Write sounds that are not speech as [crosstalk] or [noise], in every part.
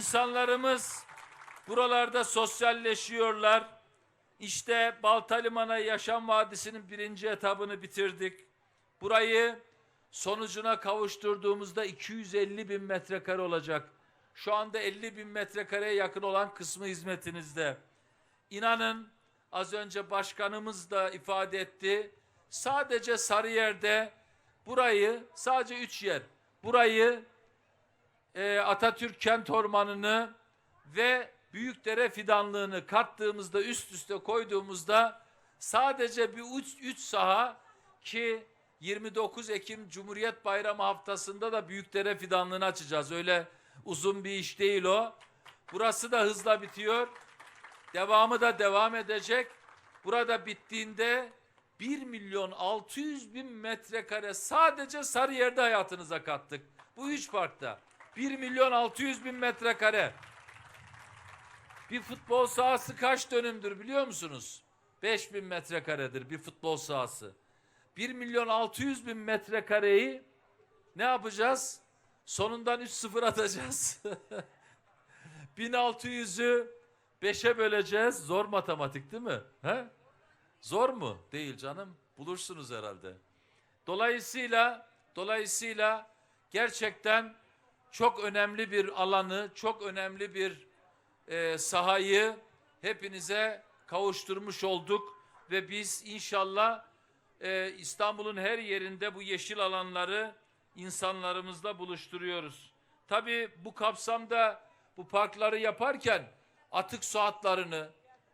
İnsanlarımız buralarda sosyalleşiyorlar. İşte Balta Limanı Yaşam Vadisi'nin birinci etabını bitirdik. Burayı sonucuna kavuşturduğumuzda 250 bin metrekare olacak. Şu anda 50 bin metrekareye yakın olan kısmı hizmetinizde. İnanın az önce başkanımız da ifade etti. Sadece Sarıyer'de burayı sadece üç yer. Burayı e, Atatürk Kent Ormanı'nı ve Büyükdere fidanlığını kattığımızda üst üste koyduğumuzda sadece bir üç, üç saha ki 29 Ekim Cumhuriyet Bayramı haftasında da Büyükdere fidanlığını açacağız. Öyle uzun bir iş değil o. Burası da hızla bitiyor. Devamı da devam edecek. Burada bittiğinde 1 milyon 600 bin metrekare sadece Sarıyer'de hayatınıza kattık. Bu üç parkta. 1 milyon 600 bin metrekare. Bir futbol sahası kaç dönümdür biliyor musunuz? 5 bin metrekaredir bir futbol sahası. 1 milyon 600 bin metrekareyi ne yapacağız? Sonundan 3-0 atacağız. [laughs] 1600'ü 5'e böleceğiz. Zor matematik değil mi? He? Zor mu? Değil canım. Bulursunuz herhalde. Dolayısıyla dolayısıyla gerçekten çok önemli bir alanı, çok önemli bir e, sahayı hepinize kavuşturmuş olduk ve biz inşallah e, İstanbul'un her yerinde bu yeşil alanları insanlarımızla buluşturuyoruz. Tabii bu kapsamda bu parkları yaparken atık su hatlarını,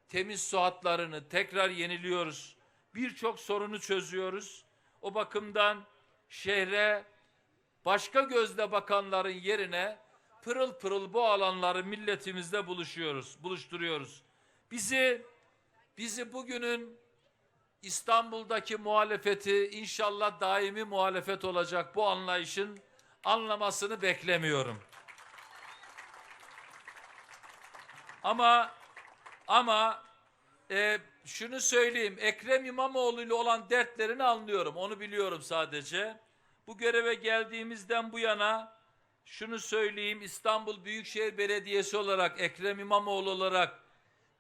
temiz su hatlarını tekrar yeniliyoruz. Birçok sorunu çözüyoruz. O bakımdan şehre başka gözle bakanların yerine pırıl pırıl bu alanları milletimizle buluşuyoruz, buluşturuyoruz. Bizi bizi bugünün İstanbul'daki muhalefeti inşallah daimi muhalefet olacak bu anlayışın anlamasını beklemiyorum. Ama ama e, şunu söyleyeyim Ekrem İmamoğlu ile olan dertlerini anlıyorum. Onu biliyorum sadece. Bu göreve geldiğimizden bu yana şunu söyleyeyim İstanbul Büyükşehir Belediyesi olarak Ekrem İmamoğlu olarak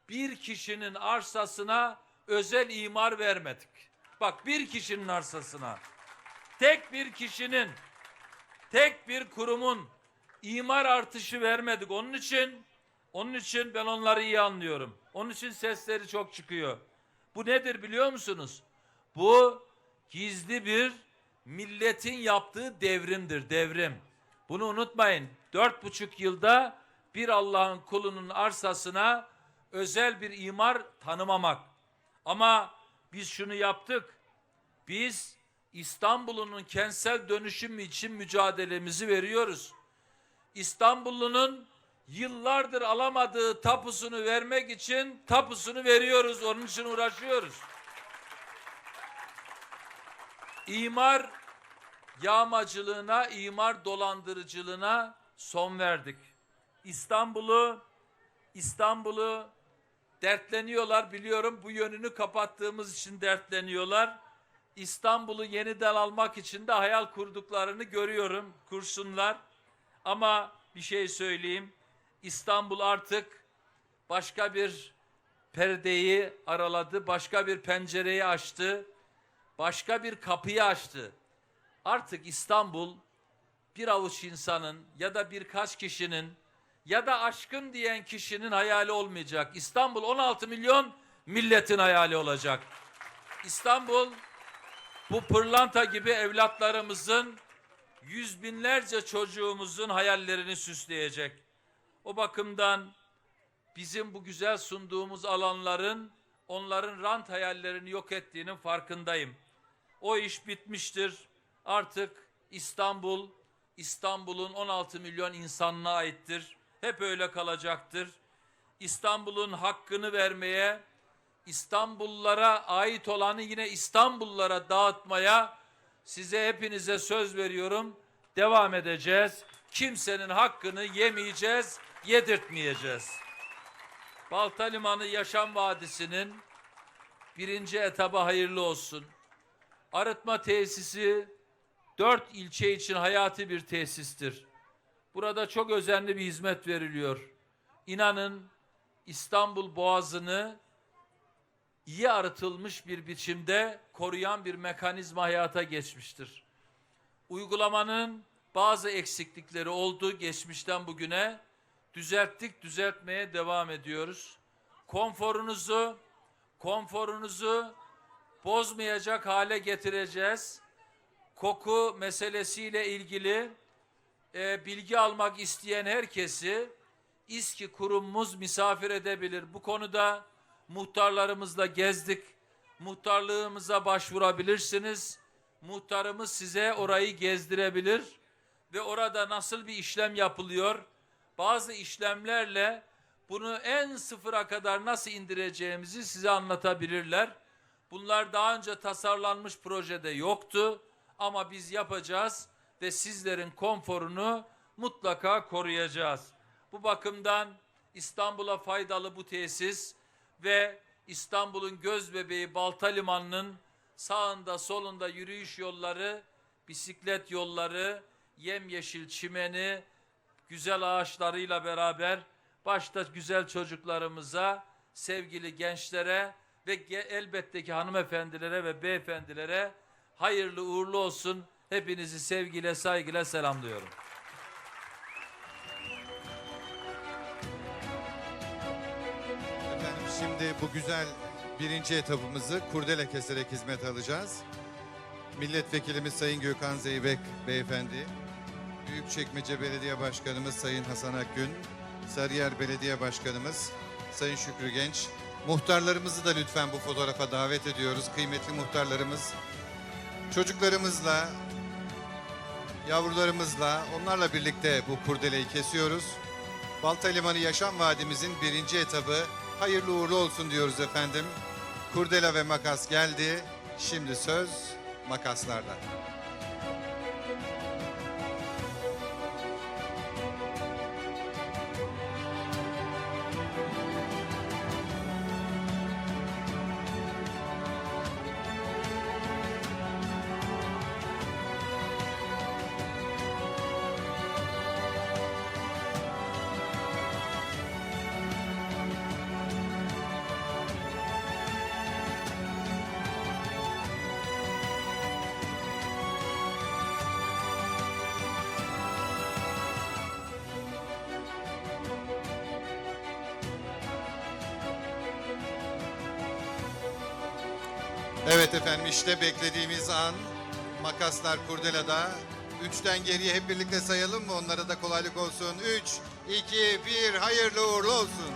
bir kişinin arsasına özel imar vermedik. Bak bir kişinin arsasına tek bir kişinin tek bir kurumun imar artışı vermedik. Onun için onun için ben onları iyi anlıyorum. Onun için sesleri çok çıkıyor. Bu nedir biliyor musunuz? Bu gizli bir milletin yaptığı devrimdir, devrim. Bunu unutmayın. Dört buçuk yılda bir Allah'ın kulunun arsasına özel bir imar tanımamak. Ama biz şunu yaptık. Biz İstanbul'un kentsel dönüşüm için mücadelemizi veriyoruz. İstanbullunun yıllardır alamadığı tapusunu vermek için tapusunu veriyoruz. Onun için uğraşıyoruz. İmar yağmacılığına, imar dolandırıcılığına son verdik. İstanbul'u İstanbul'u dertleniyorlar biliyorum. Bu yönünü kapattığımız için dertleniyorlar. İstanbul'u yeniden almak için de hayal kurduklarını görüyorum. Kursunlar. Ama bir şey söyleyeyim. İstanbul artık başka bir perdeyi araladı, başka bir pencereyi açtı, başka bir kapıyı açtı. Artık İstanbul bir avuç insanın ya da birkaç kişinin ya da aşkın diyen kişinin hayali olmayacak. İstanbul 16 milyon milletin hayali olacak. İstanbul bu pırlanta gibi evlatlarımızın yüz binlerce çocuğumuzun hayallerini süsleyecek. O bakımdan bizim bu güzel sunduğumuz alanların onların rant hayallerini yok ettiğinin farkındayım. O iş bitmiştir. Artık İstanbul, İstanbul'un 16 milyon insanına aittir. Hep öyle kalacaktır. İstanbul'un hakkını vermeye, İstanbullulara ait olanı yine İstanbullulara dağıtmaya size hepinize söz veriyorum. Devam edeceğiz. Kimsenin hakkını yemeyeceğiz, yedirtmeyeceğiz. Balta Limanı Yaşam Vadisi'nin birinci etabı hayırlı olsun. Arıtma tesisi dört ilçe için hayati bir tesistir. Burada çok özenli bir hizmet veriliyor. İnanın İstanbul Boğazı'nı iyi arıtılmış bir biçimde koruyan bir mekanizma hayata geçmiştir. Uygulamanın bazı eksiklikleri oldu geçmişten bugüne. Düzelttik, düzeltmeye devam ediyoruz. Konforunuzu, konforunuzu bozmayacak hale getireceğiz. Koku meselesiyle ilgili e, bilgi almak isteyen herkesi İSKİ kurumumuz misafir edebilir. Bu konuda muhtarlarımızla gezdik. Muhtarlığımıza başvurabilirsiniz. Muhtarımız size orayı gezdirebilir ve orada nasıl bir işlem yapılıyor? Bazı işlemlerle bunu en sıfıra kadar nasıl indireceğimizi size anlatabilirler. Bunlar daha önce tasarlanmış projede yoktu ama biz yapacağız ve sizlerin konforunu mutlaka koruyacağız. Bu bakımdan İstanbul'a faydalı bu tesis ve İstanbul'un göz bebeği Balta Limanı'nın sağında solunda yürüyüş yolları, bisiklet yolları, yemyeşil çimeni, güzel ağaçlarıyla beraber başta güzel çocuklarımıza, sevgili gençlere ve elbette ki hanımefendilere ve beyefendilere hayırlı uğurlu olsun. Hepinizi sevgiyle, saygıyla selamlıyorum. Efendim şimdi bu güzel birinci etapımızı kurdele keserek hizmet alacağız. Milletvekilimiz Sayın Gökhan Zeybek Beyefendi, Büyükçekmece Belediye Başkanımız Sayın Hasan Akgün, Sarıyer Belediye Başkanımız Sayın Şükrü Genç, muhtarlarımızı da lütfen bu fotoğrafa davet ediyoruz. Kıymetli muhtarlarımız, çocuklarımızla, yavrularımızla, onlarla birlikte bu kurdeleyi kesiyoruz. Balta Limanı Yaşam Vadimizin birinci etabı hayırlı uğurlu olsun diyoruz efendim. Kurdela ve makas geldi. Şimdi söz makaslarda. Evet efendim işte beklediğimiz an makaslar kurdelada. Üçten geriye hep birlikte sayalım mı? Onlara da kolaylık olsun. Üç, iki, bir, hayırlı uğurlu olsun.